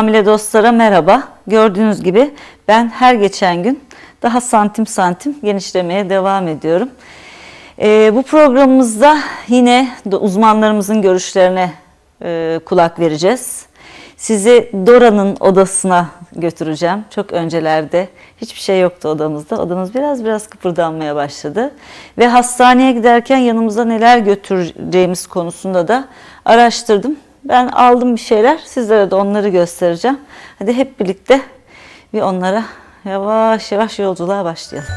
hamile dostlara merhaba. Gördüğünüz gibi ben her geçen gün daha santim santim genişlemeye devam ediyorum. Ee, bu programımızda yine uzmanlarımızın görüşlerine e, kulak vereceğiz. Sizi Dora'nın odasına götüreceğim. Çok öncelerde hiçbir şey yoktu odamızda. Odamız biraz biraz kıpırdanmaya başladı. Ve hastaneye giderken yanımıza neler götüreceğimiz konusunda da araştırdım. Ben aldım bir şeyler. Sizlere de onları göstereceğim. Hadi hep birlikte bir onlara yavaş yavaş yolculuğa başlayalım.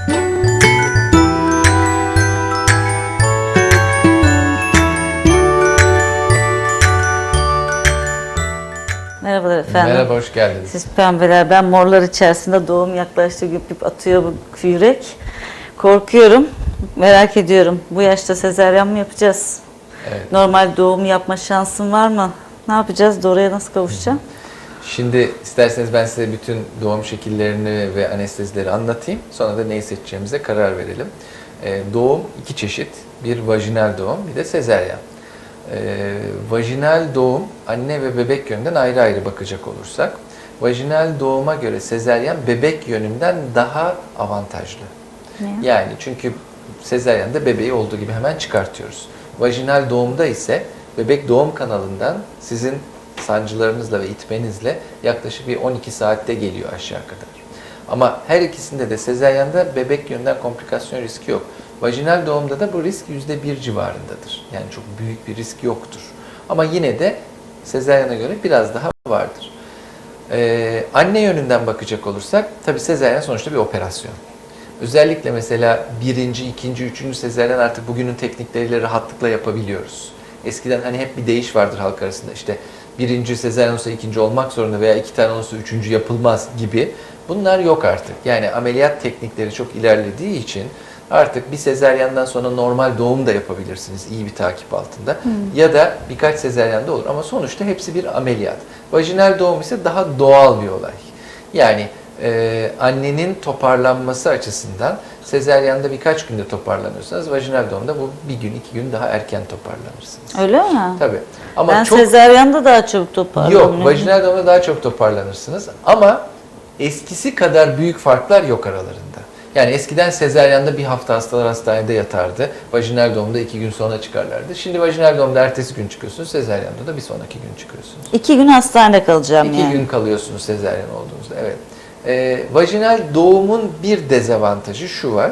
Merhabalar efendim. Merhaba, hoş geldiniz. Siz pembeler, ben morlar içerisinde doğum yaklaştı güp güp atıyor bu yürek. Korkuyorum, merak ediyorum. Bu yaşta sezaryen mi yapacağız? Evet. Normal doğum yapma şansım var mı? Ne yapacağız? Doğruya nasıl kavuşacağım? Şimdi isterseniz ben size bütün doğum şekillerini ve anestezileri anlatayım. Sonra da neyi seçeceğimize karar verelim. Ee, doğum iki çeşit. Bir vajinal doğum, bir de sezeryan. Ee, vajinal doğum anne ve bebek yönünden ayrı ayrı bakacak olursak, vajinal doğuma göre sezeryan bebek yönünden daha avantajlı. Ne? Yani çünkü sezeryanda bebeği olduğu gibi hemen çıkartıyoruz. Vajinal doğumda ise bebek doğum kanalından sizin sancılarınızla ve itmenizle yaklaşık bir 12 saatte geliyor aşağı kadar. Ama her ikisinde de sezeryanda bebek yönünden komplikasyon riski yok. Vajinal doğumda da bu risk %1 civarındadır. Yani çok büyük bir risk yoktur. Ama yine de sezeryana göre biraz daha vardır. Ee, anne yönünden bakacak olursak, tabi sezeryan sonuçta bir operasyon. Özellikle mesela birinci, ikinci, üçüncü sezeryan artık bugünün teknikleriyle rahatlıkla yapabiliyoruz. Eskiden hani hep bir değiş vardır halk arasında işte birinci sezeryan olsa ikinci olmak zorunda veya iki tane olsa üçüncü yapılmaz gibi. Bunlar yok artık. Yani ameliyat teknikleri çok ilerlediği için artık bir sezeryandan sonra normal doğum da yapabilirsiniz iyi bir takip altında. Ya da birkaç sezeryan da olur ama sonuçta hepsi bir ameliyat. Vajinal doğum ise daha doğal bir olay. Yani e, annenin toparlanması açısından sezeryanda birkaç günde toparlanıyorsanız vajinal doğumda bu bir gün iki gün daha erken toparlanırsınız. Öyle mi? Tabii. Ama ben çok sezeryanda daha çabuk toparlanıyorum. yok vajinal doğumda daha çok toparlanırsınız ama eskisi kadar büyük farklar yok aralarında. Yani eskiden sezeryanda bir hafta hastalar hastanede yatardı. Vajinal doğumda iki gün sonra çıkarlardı. Şimdi vajinal doğumda ertesi gün çıkıyorsunuz. Sezeryanda da bir sonraki gün çıkıyorsunuz. İki gün hastanede kalacağım İki yani. gün kalıyorsunuz sezaryen olduğunuzda. Evet. Ee, vajinal doğumun bir dezavantajı şu var.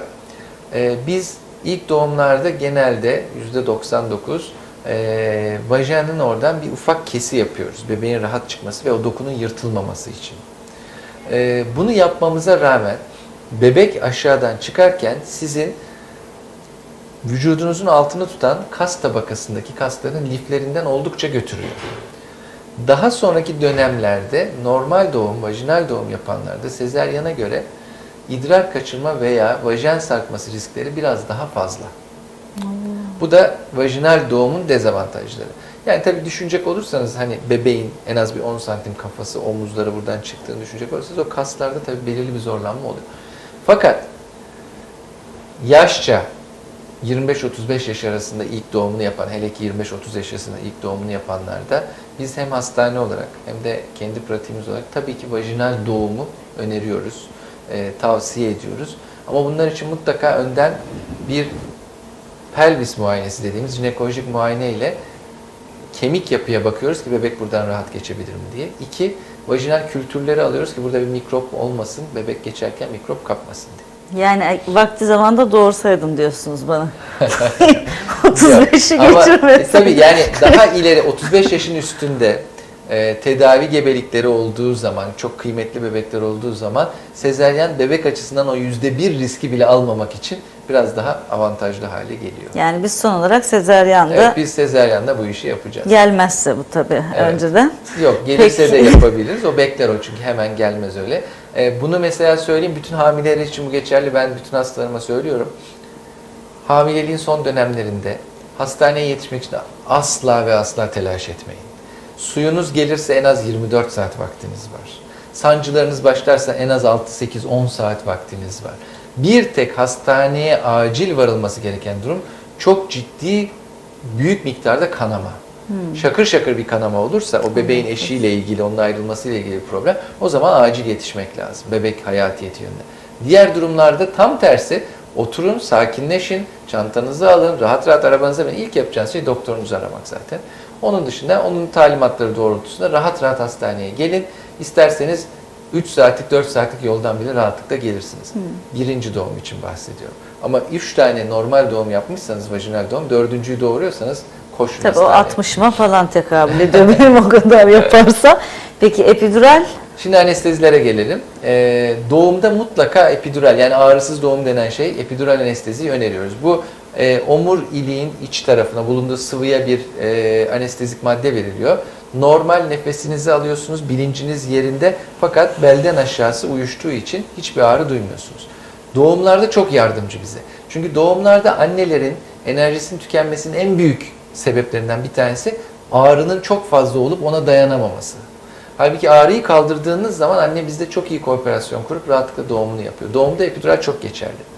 Ee, biz ilk doğumlarda genelde %99 e, vajinanın oradan bir ufak kesi yapıyoruz. Bebeğin rahat çıkması ve o dokunun yırtılmaması için. Ee, bunu yapmamıza rağmen bebek aşağıdan çıkarken sizin vücudunuzun altını tutan kas tabakasındaki kasların liflerinden oldukça götürüyor. Daha sonraki dönemlerde normal doğum, vajinal doğum yapanlarda sezeryana göre idrar kaçırma veya vajen sarkması riskleri biraz daha fazla. Bu da vajinal doğumun dezavantajları. Yani tabii düşünecek olursanız hani bebeğin en az bir 10 santim kafası, omuzları buradan çıktığını düşünecek olursanız o kaslarda tabii belirli bir zorlanma oluyor. Fakat yaşça 25-35 yaş arasında ilk doğumunu yapan, hele ki 25-30 yaş arasında ilk doğumunu yapanlarda biz hem hastane olarak hem de kendi pratiğimiz olarak tabii ki vajinal doğumu öneriyoruz, e, tavsiye ediyoruz. Ama bunlar için mutlaka önden bir pelvis muayenesi dediğimiz jinekolojik muayene ile kemik yapıya bakıyoruz ki bebek buradan rahat geçebilir mi diye. İki, vajinal kültürleri alıyoruz ki burada bir mikrop olmasın, bebek geçerken mikrop kapmasın diye. Yani vakti zamanda doğursaydım diyorsunuz bana. 35'i Ama, geçirmedim. e, tabii yani daha ileri 35 yaşın üstünde e, tedavi gebelikleri olduğu zaman, çok kıymetli bebekler olduğu zaman sezeryen bebek açısından o yüzde bir riski bile almamak için biraz daha avantajlı hale geliyor. Yani biz son olarak sezeryanda Evet, biz sezeryanla bu işi yapacağız. gelmezse bu tabii Evet. önceden. Yok gelirse Peki. de yapabiliriz. O bekler o çünkü hemen gelmez öyle. Ee, bunu mesela söyleyeyim bütün hamileler için bu geçerli. Ben bütün hastalarıma söylüyorum. Hamileliğin son dönemlerinde hastaneye yetişmek için asla ve asla telaş etmeyin. Suyunuz gelirse en az 24 saat vaktiniz var. Sancılarınız başlarsa en az 6, 8, 10 saat vaktiniz var. Bir tek hastaneye acil varılması gereken durum çok ciddi büyük miktarda kanama. Şakır şakır bir kanama olursa o bebeğin eşiyle ilgili, onun ayrılmasıyla ilgili bir problem o zaman acil yetişmek lazım. Bebek hayatiyeti yönünde. Diğer durumlarda tam tersi oturun, sakinleşin, çantanızı alın, rahat rahat arabanıza binin. İlk yapacağınız şey doktorunuzu aramak zaten. Onun dışında onun talimatları doğrultusunda rahat rahat hastaneye gelin. İsterseniz 3 saatlik 4 saatlik yoldan bile rahatlıkla gelirsiniz. Birinci doğum için bahsediyorum. Ama 3 tane normal doğum yapmışsanız vajinal doğum, dördüncüyü doğuruyorsanız koşun Tabii o hastaneye. 60'ma falan tekabül ediyor benim o kadar yaparsa. Peki epidural? Şimdi anestezilere gelelim. Ee, doğumda mutlaka epidural yani ağrısız doğum denen şey epidural anesteziyi öneriyoruz. Bu e, omur iliğin iç tarafına bulunduğu sıvıya bir e, anestezik madde veriliyor. Normal nefesinizi alıyorsunuz, bilinciniz yerinde fakat belden aşağısı uyuştuğu için hiçbir ağrı duymuyorsunuz. Doğumlarda çok yardımcı bize. Çünkü doğumlarda annelerin enerjisinin tükenmesinin en büyük sebeplerinden bir tanesi ağrının çok fazla olup ona dayanamaması. Halbuki ağrıyı kaldırdığınız zaman anne bizde çok iyi kooperasyon kurup rahatlıkla doğumunu yapıyor. Doğumda epidural çok geçerli.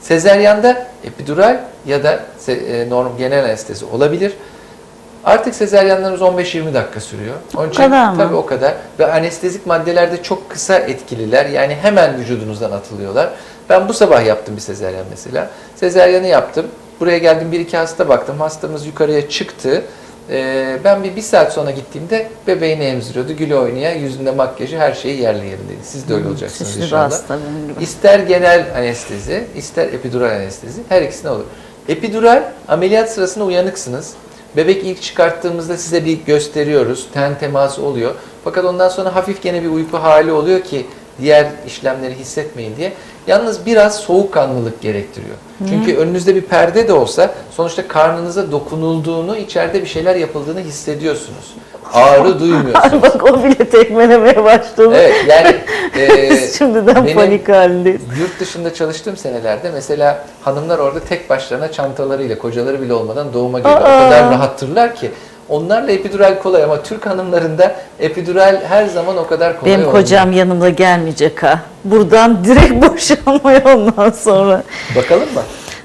Sezeryanda epidural ya da e, norm genel anestezi olabilir. Artık sezeryanlarımız 15-20 dakika sürüyor. Onun için kadar tabii o kadar. Ve anestezik maddeler de çok kısa etkililer. Yani hemen vücudunuzdan atılıyorlar. Ben bu sabah yaptım bir sezeryan mesela. Sezeryanı yaptım. Buraya geldim bir iki hasta baktım. Hastamız yukarıya çıktı. Ee, ben bir, bir saat sonra gittiğimde bebeğini emziriyordu. Gül oynaya, yüzünde makyajı her şeyi yerli yerindeydi. Siz de öyle olacaksınız bir inşallah. hasta. İster genel anestezi, ister epidural anestezi. Her ikisine olur. Epidural ameliyat sırasında uyanıksınız. Bebek ilk çıkarttığımızda size bir gösteriyoruz. Ten teması oluyor. Fakat ondan sonra hafif gene bir uyku hali oluyor ki diğer işlemleri hissetmeyin diye. Yalnız biraz soğukkanlılık gerektiriyor. Çünkü önünüzde bir perde de olsa sonuçta karnınıza dokunulduğunu, içeride bir şeyler yapıldığını hissediyorsunuz. Ağrı duymuyorsunuz. Bak o bile tekmelemeye başladı. Evet yani e, şimdiden benim- panik halindeyiz. Yurt dışında çalıştığım senelerde mesela hanımlar orada tek başlarına çantalarıyla kocaları bile olmadan doğuma geliyor. O Aa! kadar rahattırlar ki. Onlarla epidural kolay ama Türk hanımlarında epidural her zaman o kadar kolay Benim olmuyor. kocam yanımda gelmeyecek ha. Buradan direkt boşanmaya ondan sonra. Bakalım mı?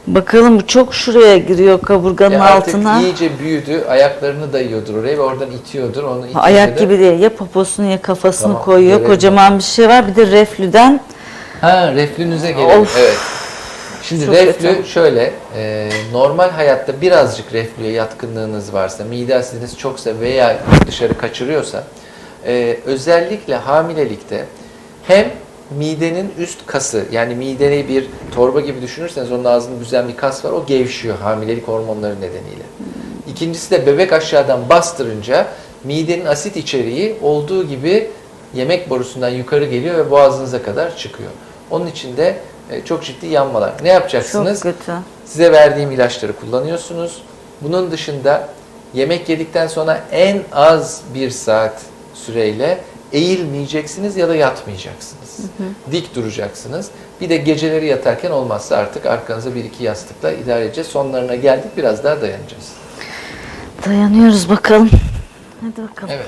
Bakalım bu çok şuraya giriyor kaburganın Ya artık altına. iyice büyüdü, ayaklarını dayıyordur oraya ve oradan itiyordur. Onu itince Ayak de- gibi değil. Ya poposunu ya kafasını Tamam, koyuyor. görelim. Kocaman bir şey var. Bir de reflüden Ha reflünüze gelelim. Of. Evet. Şimdi Çok reflü kötü. şöyle, e, normal hayatta birazcık reflüye yatkınlığınız varsa, mide asidiniz çoksa veya dışarı kaçırıyorsa, e, özellikle hamilelikte hem midenin üst kası, yani mideyi bir torba gibi düşünürseniz onun ağzını büzen bir kas var, o gevşiyor hamilelik hormonları nedeniyle. İkincisi de bebek aşağıdan bastırınca midenin asit içeriği olduğu gibi yemek borusundan yukarı geliyor ve boğazınıza kadar çıkıyor. Onun için de e, çok ciddi yanmalar. Ne çok yapacaksınız? kötü. Size verdiğim ilaçları kullanıyorsunuz. Bunun dışında yemek yedikten sonra en az bir saat süreyle eğilmeyeceksiniz ya da yatmayacaksınız. Dik duracaksınız. Bir de geceleri yatarken olmazsa artık arkanıza bir iki yastıkla idare edeceğiz. Sonlarına geldik biraz daha dayanacağız. Dayanıyoruz bakalım. Hadi bakalım. Evet.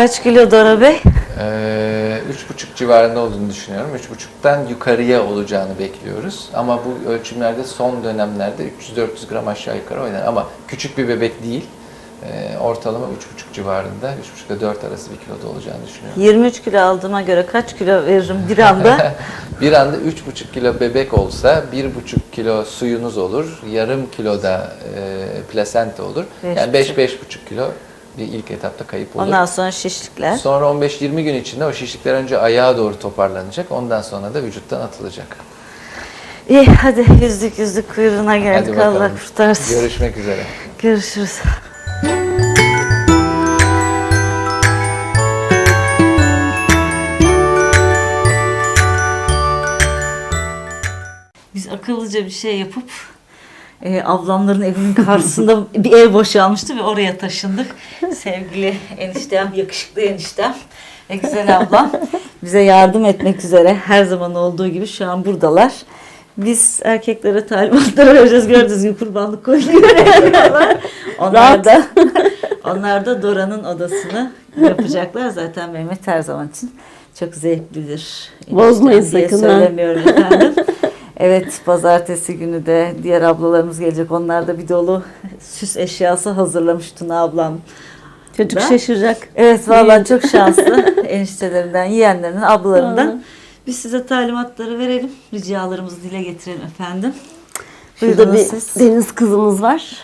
Kaç kilo Dora? Ee, üç buçuk civarında olduğunu düşünüyorum. Üç buçuktan yukarıya olacağını bekliyoruz. Ama bu ölçümlerde son dönemlerde 300-400 gram aşağı yukarı oynar. Ama küçük bir bebek değil. Ee, ortalama üç buçuk civarında, üç buçukla dört arası bir kiloda olacağını düşünüyorum. 23 kilo aldığıma göre kaç kilo veririm bir anda? bir anda üç buçuk kilo bebek olsa bir buçuk kilo suyunuz olur, yarım kilo da e, plasenta olur. Beş yani beş buçuk. beş buçuk kilo ilk etapta kayıp olur. Ondan sonra şişlikler. Sonra 15-20 gün içinde o şişlikler önce ayağa doğru toparlanacak. Ondan sonra da vücuttan atılacak. İyi hadi yüzdük yüzdük kuyruğuna geldik. Hadi. Allah kurtarsın. Görüşmek üzere. Görüşürüz. Biz akıllıca bir şey yapıp e, ablamların evinin karşısında bir ev boşalmıştı ve oraya taşındık. Sevgili eniştem, yakışıklı eniştem ve güzel ablam. bize yardım etmek üzere her zaman olduğu gibi şu an buradalar. Biz erkeklere talimatları vereceğiz. Gördüğünüz gibi kurbanlık koyuyor. onlar da onlar da Dora'nın odasını yapacaklar. Zaten Mehmet her zaman için çok zevklidir. Bozmayın sakın. Söylemiyorum efendim. Evet pazartesi günü de diğer ablalarımız gelecek. Onlar da bir dolu süs eşyası hazırlamış Tuna ablam. Çocuk Ben- şaşıracak. Evet vallahi çok şanslı eniştelerinden, yeğenlerinden, ablalarından. Hı. Biz size talimatları verelim. Ricalarımızı dile getirelim efendim. Buyurunuz bir siz. deniz kızımız var.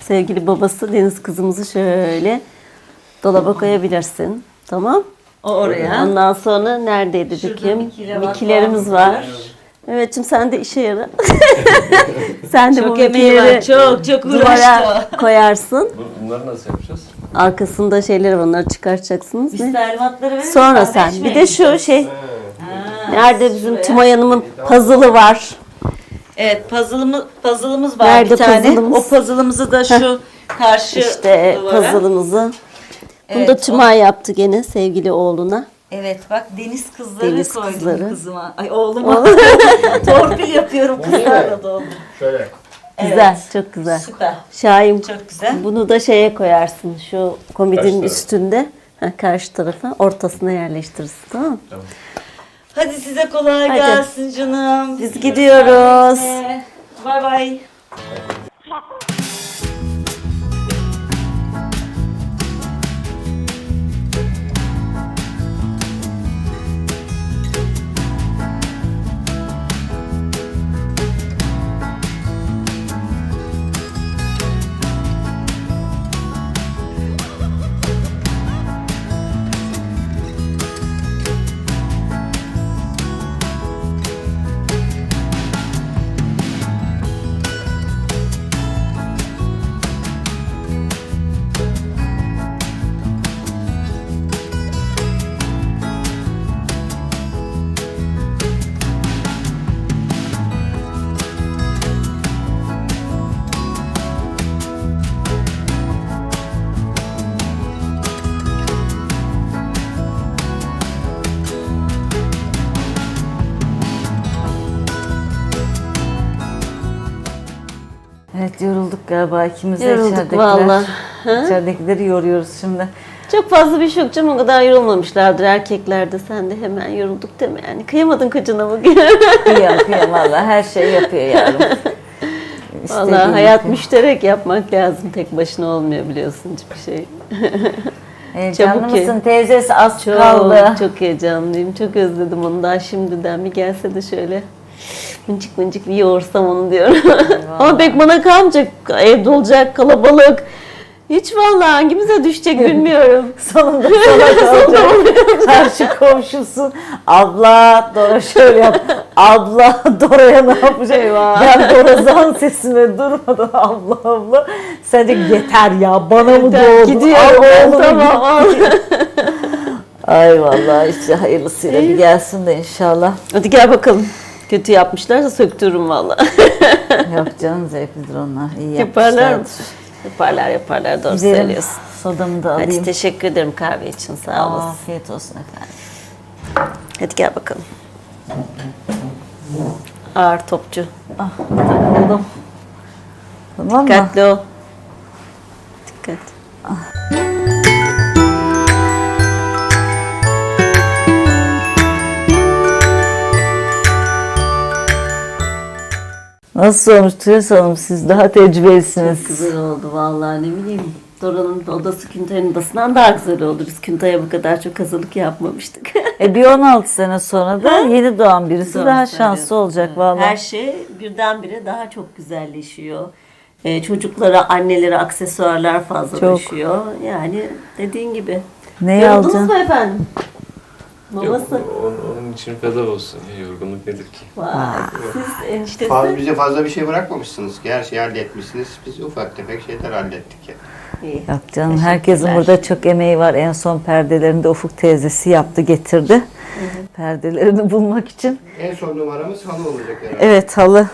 Sevgili babası deniz kızımızı şöyle dolaba koyabilirsin. Tamam. O oraya. Ondan sonra neredeydi var, Mikilerimiz falan. var. Evet'cim sen de işe yara. sen de Çok bu emeği var. mikileri Çok çok uğraştı. duvara koyarsın. Bunları nasıl yapacağız? Arkasında şeyleri var, onları çıkartacaksınız. Biz Ne? talimatları verelim. Sonra sen. Bir de şu şey. Ha, Nerede bizim şuraya. Tümay Hanım'ın puzzle'ı var. Evet puzzle'ımız, puzzle'ımız var Nerede bir tane. puzzle'ımız? O puzzle'ımızı da şu karşı İşte duvara. puzzle'ımızı. Bunu Evet, da o- Tümay yaptı gene sevgili oğluna. Evet bak deniz kızları Deniz koydum kızları. kızıma. Ay oğluma. Torpil yapıyorum kızlarla da oğlum. Şöyle. Güzel, çok güzel. Süper. Şahin Çok güzel. bunu da şeye koyarsın şu komodinin üstünde. Ha, karşı tarafa ortasına yerleştirirsin tamam mı? Hadi size kolay Hadi. gelsin canım. Biz gidiyoruz. Bay bay. Yorulduk galiba ikimiz de Yorulduk içeridekiler. valla. İçeridekileri yoruyoruz şimdi. Çok fazla bir şey yok canım o kadar yorulmamışlardır erkekler de sen de hemen yorulduk deme yani. Kıyamadın kocana bugün. Kıyam kıyam valla her şeyi yapıyor yavrum. Valla hayat yapıyor. müşterek yapmak lazım. Tek başına olmuyor biliyorsun hiçbir şey. Heyecanlı Çabuk ye. mısın teyzesi az Çok, kaldı. çok heyecanlıyım. Çok özledim onu daha şimdiden. Bir gelse de şöyle mıncık mıncık bir yoğursam onu diyorum. Ama pek bana kalmayacak. Evde olacak kalabalık. Hiç vallahi hangimize düşecek bilmiyorum. Sonunda sana kalacak. Karşı komşusun. Abla Dora şöyle yap. Abla Dora'ya ne yapacak? Eyvah. Ben Dora zan sesime durmadan abla abla. Sen de yeter ya bana mı doğdun? gidiyorum Al tamam al. Ay vallahi işte hayırlısıyla bir gelsin de inşallah. Hadi gel bakalım. Kötü yapmışlarsa söktürürüm valla. Yok canım zevklidir onlar. İyi Yaparlar yaparlar yaparlar doğru Gidelim. söylüyorsun. Sodamı da Hadi alayım. teşekkür ederim kahve için sağ olasın. Afiyet olsun efendim. Hadi gel bakalım. Ağır topçu. Ah, takıldım. Tamam mı? Dikkatli ol. Dikkat. Nasıl olmuş Tülay Hanım? Siz daha tecrübelisiniz. Güzel oldu vallahi ne bileyim. Dora'nın odası Küntay'ın odasından daha güzel oldu. Biz Küntay'a bu kadar çok hazırlık yapmamıştık. E bir 16 sene sonra da yeni doğan birisi Doğru daha söylüyorsun. şanslı olacak vallahi. Her şey birdenbire daha çok güzelleşiyor. Ee, çocuklara, annelere aksesuarlar fazlalaşıyor. Yani dediğin gibi. Ne Yoruldunuz alacaksın? mu efendim? Babası. Yok, onun, onun için feda olsun. Yorgunluk nedir ki? Vay. Siz eniştesi. Fazla, bize fazla bir şey bırakmamışsınız ki. Her şeyi halletmişsiniz. Biz ufak tefek şeyler hallettik ya. İyi. Yok canım herkesin burada çok emeği var. En son perdelerini de Ufuk teyzesi yaptı getirdi. Perdelerini bulmak için. En son numaramız halı olacak herhalde. Evet halı.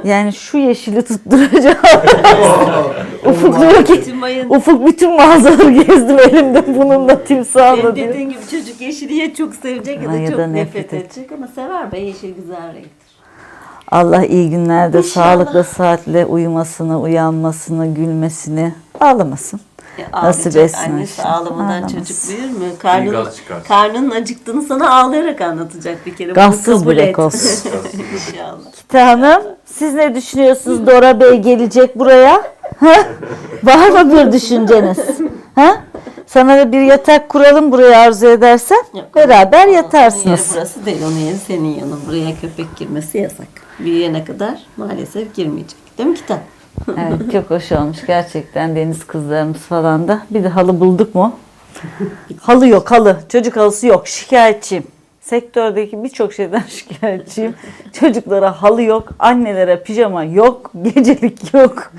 Yani şu yeşili tutturacağım. Ufuk diyor ki Timay'ın Ufuk bütün mağazaları gezdim elimde bununla timsahla diyor. dediğin gibi çocuk yeşili ya çok sevecek ya da çok nefret, nefret edecek ama sever be yeşil güzel renktir. Allah iyi günlerde İnşallah. sağlıkla saatle uyumasını, uyanmasını, gülmesini ağlamasın. Nasip etsin Annesi işte. ağlamadan Ağlamaz. çocuk büyür mü? Karnın, karnının acıktığını sana ağlayarak anlatacak bir kere. Gazsız et. olsun. İnşallah. Kita Hanım siz ne düşünüyorsunuz? Dora Bey gelecek buraya. Ha? Var mı bir düşünceniz? Ha? Sana da bir yatak kuralım buraya arzu edersen. Yok. Beraber Onun yeri yatarsınız. burası değil, onun yeri senin yanın. Buraya köpek girmesi yasak. Büyüyene kadar maalesef girmeyecek. Değil mi kitap? Evet, çok hoş olmuş gerçekten deniz kızlarımız falan da. Bir de halı bulduk mu? halı yok halı. Çocuk halısı yok. Şikayetçiyim. Sektördeki birçok şeyden şikayetçiyim. Çocuklara halı yok. Annelere pijama yok. Gecelik yok.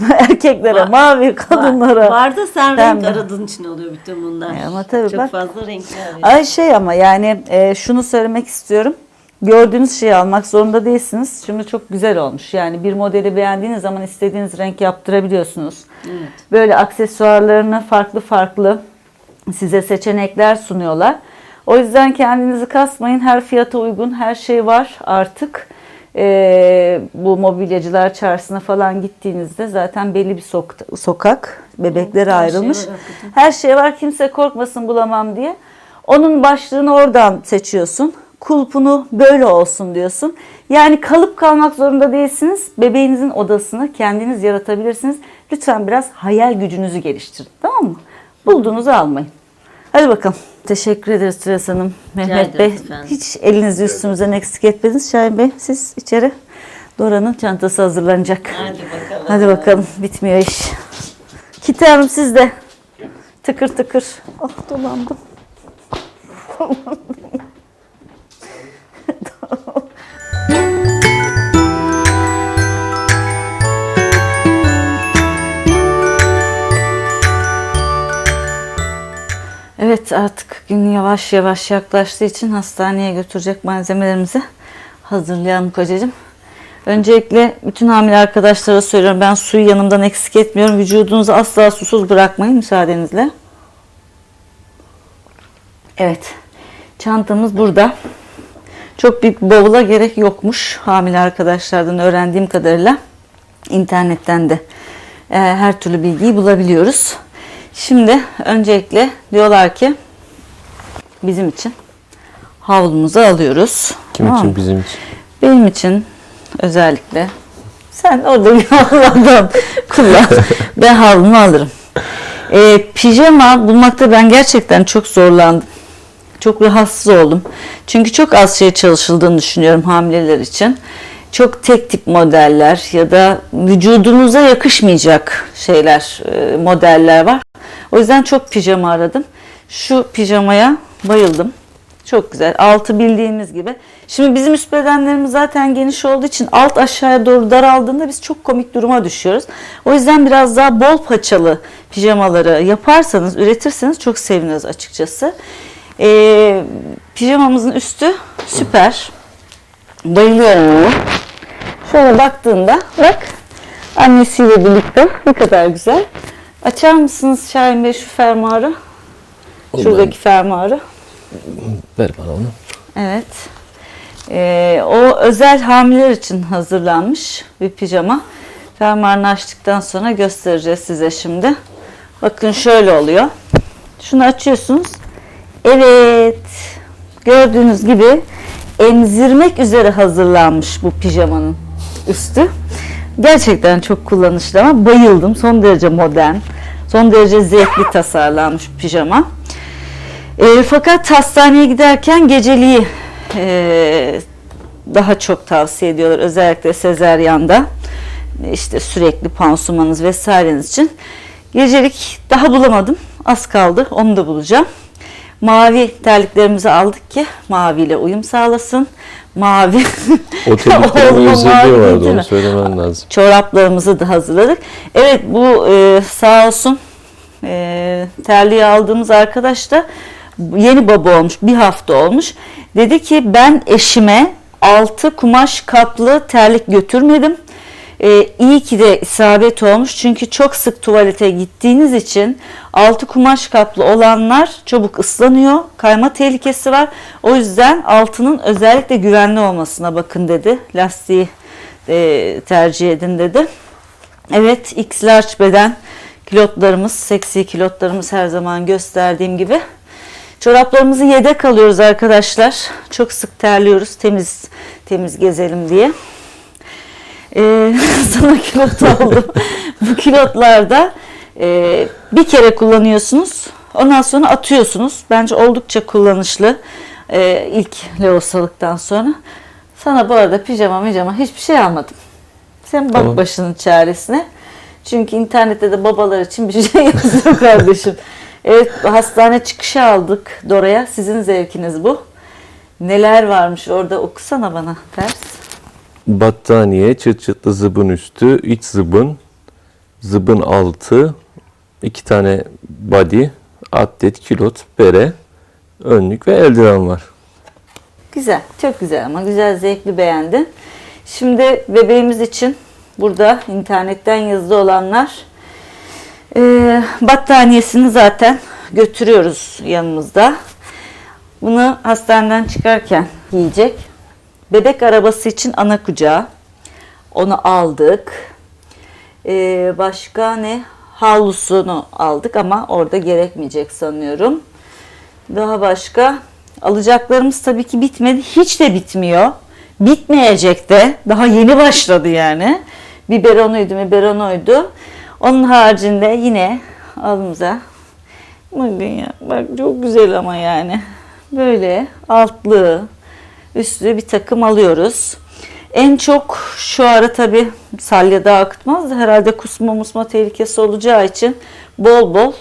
Erkeklere Var. mavi, kadınlara. Var da sen Pembe. renk aradığın için oluyor bütün bunlar. E ama tabii Çok bak- fazla renkli arıyor. Ay şey ama yani e, şunu söylemek istiyorum. Gördüğünüz şeyi almak zorunda değilsiniz. Şimdi çok güzel olmuş. Yani bir modeli beğendiğiniz zaman istediğiniz renk yaptırabiliyorsunuz. Evet. Böyle aksesuarlarını farklı farklı size seçenekler sunuyorlar. O yüzden kendinizi kasmayın. Her fiyata uygun her şey var artık. Ee, bu mobilyacılar çarşısına falan gittiğinizde zaten belli bir sok- sokak bebeklere Her şey ayrılmış. var hakikaten. Her şey var kimse korkmasın bulamam diye. Onun başlığını oradan seçiyorsun. Kulpunu böyle olsun diyorsun. Yani kalıp kalmak zorunda değilsiniz. Bebeğinizin odasını kendiniz yaratabilirsiniz. Lütfen biraz hayal gücünüzü geliştirin. Tamam mı? Bulduğunuzu almayın. Hadi bakalım. Teşekkür ederiz Türes Hanım. Mehmet Bey. efendim. Hiç elinizi üstümüzden eksik etmediniz. Şahin Bey siz içeri. Dora'nın çantası hazırlanacak. Hadi bakalım. Hadi bakalım bitmiyor iş. Kiti Hanım siz de. Tıkır tıkır. Ah dolandım. Evet artık gün yavaş yavaş yaklaştığı için hastaneye götürecek malzemelerimizi hazırlayalım kocacığım. Öncelikle bütün hamile arkadaşlara söylüyorum ben suyu yanımdan eksik etmiyorum. Vücudunuzu asla susuz bırakmayın müsaadenizle. Evet çantamız burada. Çok büyük bir bavula gerek yokmuş hamile arkadaşlardan öğrendiğim kadarıyla. internetten de e, her türlü bilgiyi bulabiliyoruz. Şimdi öncelikle diyorlar ki bizim için havlumuzu alıyoruz. Kim Tamam için bizim için? Benim için özellikle sen orada bir havludan kullan. Ben havlumu alırım. Ee, pijama bulmakta ben gerçekten çok zorlandım. Çok rahatsız oldum. Çünkü çok az şey çalışıldığını düşünüyorum hamileler için. Çok tek tip modeller ya da vücudunuza yakışmayacak şeyler, e, modeller var. O yüzden çok pijama aradım. Şu pijamaya bayıldım. Çok güzel. Altı bildiğimiz gibi. Şimdi bizim üst bedenlerimiz zaten geniş olduğu için alt aşağıya doğru daraldığında biz çok komik duruma düşüyoruz. O yüzden biraz daha bol paçalı pijamaları yaparsanız, üretirseniz çok seviniriz açıkçası. Ee, pijamamızın üstü süper. Bayılıyorum ona. Şöyle baktığında bak annesiyle birlikte ne kadar güzel. Açar mısınız Şahin Bey şu fermuarı? Şuradaki fermuarı. Ver bana onu. Evet. Ee, o özel hamileler için hazırlanmış bir pijama. Fermuarını açtıktan sonra göstereceğiz size şimdi. Bakın şöyle oluyor. Şunu açıyorsunuz. Evet. Gördüğünüz gibi emzirmek üzere hazırlanmış bu pijamanın üstü. Gerçekten çok kullanışlı ama bayıldım. Son derece modern, son derece zevkli tasarlanmış pijama. E, fakat hastaneye giderken geceliği e, daha çok tavsiye ediyorlar. Özellikle sezeryanda işte sürekli pansumanız vesaireniz için. Gecelik daha bulamadım. Az kaldı. Onu da bulacağım. Mavi terliklerimizi aldık ki maviyle uyum sağlasın. Mavi. O terliklerin özelliği vardı onu söylemen lazım. Çoraplarımızı da hazırladık. Evet bu e, sağ olsun e, terliği aldığımız arkadaş da yeni baba olmuş. Bir hafta olmuş. Dedi ki ben eşime altı kumaş kaplı terlik götürmedim. Ee, iyi ki de isabet olmuş çünkü çok sık tuvalete gittiğiniz için altı kumaş kaplı olanlar çabuk ıslanıyor. Kayma tehlikesi var. O yüzden altının özellikle güvenli olmasına bakın dedi. Lastiği e, tercih edin dedi. Evet X large beden kilotlarımız, seksi kilotlarımız her zaman gösterdiğim gibi. Çoraplarımızı yedek alıyoruz arkadaşlar. Çok sık terliyoruz temiz temiz gezelim diye. Ee, sana kilot aldım. Bu kilotlarda e, bir kere kullanıyorsunuz. Ondan sonra atıyorsunuz. Bence oldukça kullanışlı. E, ilk leosalıktan sonra. Sana bu arada pijama pijama hiçbir şey almadım. Sen bak Tamam. başının çaresine. Çünkü internette de babalar için bir şey yazıyor kardeşim. Evet hastane çıkışı aldık Dora'ya. Sizin zevkiniz bu. Neler varmış orada okusana bana ters. Battaniye, çıt çıtlı zıbın üstü, iç zıbın, zıbın altı, iki tane body, atlet, kilot, bere, önlük ve eldiven var. Güzel, çok güzel ama güzel, zevkli beğendim. Şimdi bebeğimiz için burada internetten yazılı olanlar e, battaniyesini zaten götürüyoruz yanımızda. Bunu hastaneden çıkarken giyecek. Bebek arabası için ana kucağı. Onu aldık. E, başka ne? Havlusunu aldık ama orada gerekmeyecek sanıyorum. Daha başka alacaklarımız tabii ki bitmedi. Hiç de bitmiyor. Bitmeyecek de. Daha yeni başladı yani. Biberonuydu, biberonuydu. Onun haricinde yine alımıza bakın ya bak çok güzel ama yani. Böyle altlı, üstlü bir takım alıyoruz. En çok şu ara tabii salya daha akıtmaz da herhalde kusma musma tehlikesi olacağı için bol bol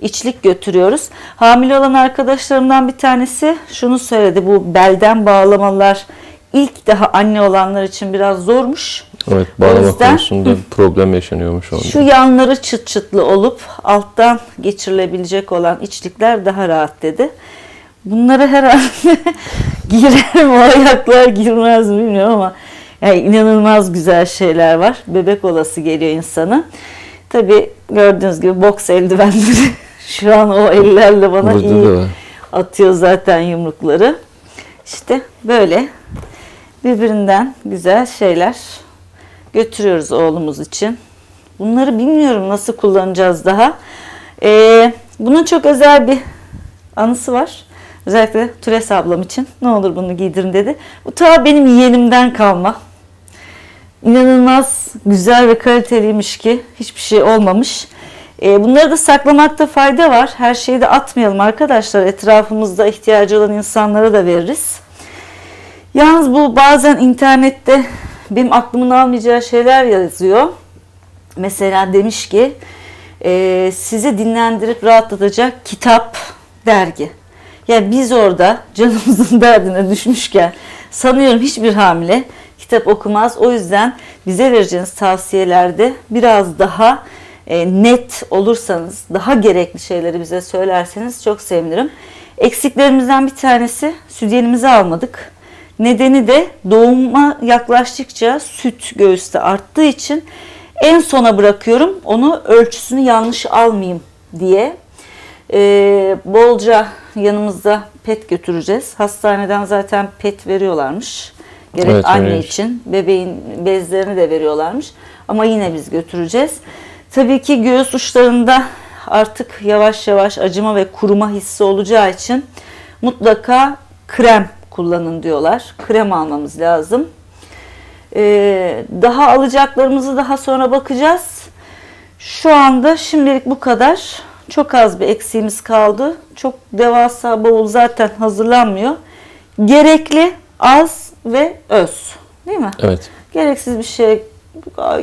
içlik götürüyoruz. Hamile olan arkadaşlarımdan bir tanesi şunu söyledi. Bu belden bağlamalar ilk daha anne olanlar için biraz zormuş. Evet, bağlama yüzden- konusunda problem yaşanıyormuş onda. Şu yanları çıt çıtlı olup alttan geçirilebilecek olan içlikler daha rahat dedi. Bunları herhalde girer mi ayaklar girmez mi bilmiyorum ama yani inanılmaz güzel şeyler var. Bebek olası geliyor insana. Tabi gördüğünüz gibi boks eldivenleri şu an o ellerle bana Burada iyi da atıyor zaten yumrukları. İşte böyle birbirinden güzel şeyler götürüyoruz oğlumuz için. Bunları bilmiyorum nasıl kullanacağız daha. Ee, bunun çok özel bir anısı var. Özellikle Tures ablam için. Ne olur bunu giydirin dedi. Bu ta benim yeğenimden kalma. İnanılmaz güzel ve kaliteliymiş ki hiçbir şey olmamış. Ee, bunları da saklamakta fayda var. Her şeyi de atmayalım arkadaşlar. Etrafımızda ihtiyacı olan insanlara da veririz. Yalnız bu bazen internette benim aklımın almayacağı şeyler yazıyor. Mesela demiş ki e, sizi dinlendirip rahatlatacak kitap, dergi. Yani biz orada canımızın derdine düşmüşken sanıyorum hiçbir hamile kitap okumaz. O yüzden bize vereceğiniz tavsiyelerde biraz daha e, net olursanız, daha gerekli şeyleri bize söylerseniz çok sevinirim. Eksiklerimizden bir tanesi sütyenimizi almadık. Nedeni de doğuma yaklaştıkça süt göğüste arttığı için en sona bırakıyorum. Onu ölçüsünü yanlış almayayım diye. Ee, bolca yanımızda pet götüreceğiz. Hastaneden zaten pet veriyorlarmış. Gerek Evet, anne öyleymiş. için bebeğin bezlerini de veriyorlarmış. Ama yine biz götüreceğiz. Tabii ki göğüs uçlarında artık yavaş yavaş acıma ve kuruma hissi olacağı için mutlaka krem kullanın diyorlar. Krem almamız lazım. Ee, daha alacaklarımızı daha sonra bakacağız. Şu anda şimdilik bu kadar. Çok az bir eksiğimiz kaldı. Çok devasa bavul zaten hazırlanmıyor. Gerekli, az ve öz. Değil mi? Evet. Gereksiz bir şey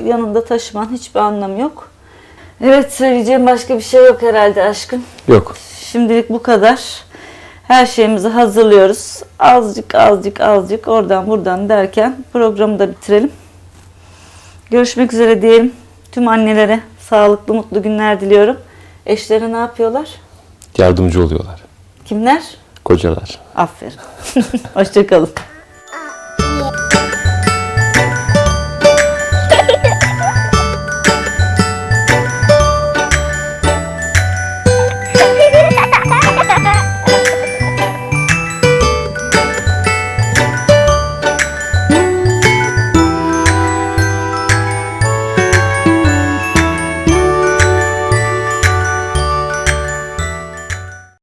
yanında taşıman hiçbir anlamı yok. Evet söyleyeceğim başka bir şey yok herhalde aşkım. Yok. Şimdilik bu kadar. Her şeyimizi hazırlıyoruz. Azıcık azıcık azıcık oradan buradan derken programı da bitirelim. Görüşmek üzere diyelim. Tüm annelere sağlıklı mutlu günler diliyorum. Eşleri ne yapıyorlar? Yardımcı oluyorlar. Kimler? Kocalar. Aferin. Hoşçakalın.